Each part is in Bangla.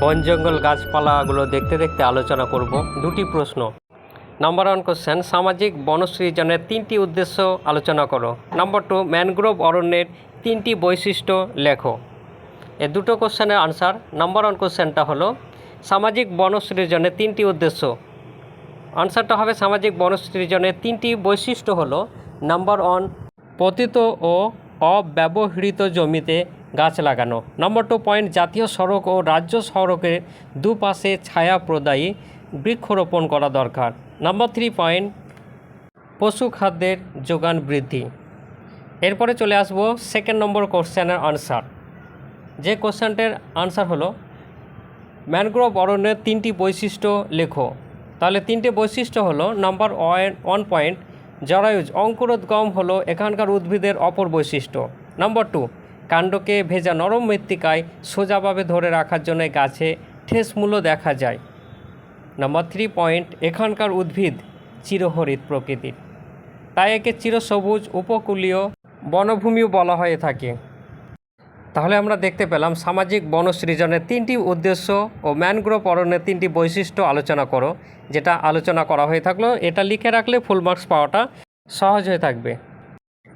বন জঙ্গল গাছপালাগুলো দেখতে দেখতে আলোচনা করব দুটি প্রশ্ন। নাম্বার ওয়ান কোশ্চেন সামাজিক বনসৃজনের তিনটি উদ্দেশ্য আলোচনা করো। নাম্বার টু ম্যানগ্রোভ অরণ্যের তিনটি বৈশিষ্ট্য লেখো। এ দুটো কোশ্চেনের আনসার নাম্বার ওয়ান কোশ্চেনটা হলো, সামাজিক বনসৃজনের তিনটি উদ্দেশ্য। আনসারটা হবে, সামাজিক বনসৃজনের তিনটি বৈশিষ্ট্য হলো নাম্বার ওয়ান পতিত ও অব্যবহৃত জমিতে গাছ লাগানো। নম্বর টু পয়েন্ট জাতীয় সড়ক ও রাজ্য সড়কের দুপাশে ছায়া প্রদায়ী বৃক্ষরোপণ করা দরকার। নম্বর থ্রি পয়েন্ট পশু খাদ্যের যোগান বৃদ্ধি। এরপরে চলে আসব সেকেন্ড নম্বর কোশ্চেনের আনসার যে কোশ্চেনটার আনসার হলো ম্যানগ্রোভ অরণ্যের তিনটি বৈশিষ্ট্য লেখো। তাহলে তিনটে বৈশিষ্ট্য হলো নাম্বার ওয়ান পয়েন্ট জরায়ুজ অঙ্কুরোদ্গম হলো এখানকার উদ্ভিদের অপর বৈশিষ্ট্য। নম্বর টু, কাণ্ডকে ভেজা নরম মৃত্তিকায় সোজাভাবে ধরে রাখার জন্য গাছে ঠেস মূল্য দেখা যায়। নম্বর থ্রি পয়েন্ট, এখানকার উদ্ভিদ চিরহরিত প্রকৃতির। তাই একে চিরসবুজ, উপকূলীয় বনভূমিও বলা হয়ে থাকে। তাহলে আমরা দেখতে পেলাম সামাজিক বন বনসৃজনের তিনটি উদ্দেশ্য ও ম্যানগ্রোভ অরণ্যের তিনটি বৈশিষ্ট্য আলোচনা করো, যেটা আলোচনা করা হয়ে থাকল। এটা লিখে রাখলে ফুল মার্কস পাওয়াটা সহজ হয়ে থাকবে।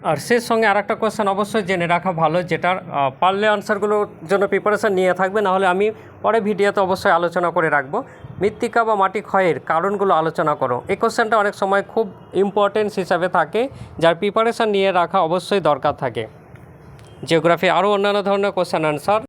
আর সে সঙ্গে আর একটা কোয়েশ্চেন অবশ্যই জেনে রাখা ভালো, যেটার পারলে আনসারগুলোর জন্য প্রিপারেশান নিয়ে থাকবে নাহলে আমি পরে ভিডিওতে অবশ্যই আলোচনা করে রাখব। মৃত্তিকা বা মাটি ক্ষয়ের কারণগুলো আলোচনা করো। এই কোশ্চেনটা অনেক সময় খুব ইম্পর্টেন্স হিসাবে থাকে, যার প্রিপারেশান নিয়ে রাখা অবশ্যই দরকার থাকে। জিওগ্রাফি আরও অন্যান্য ধরনের কোশ্চেন আনসার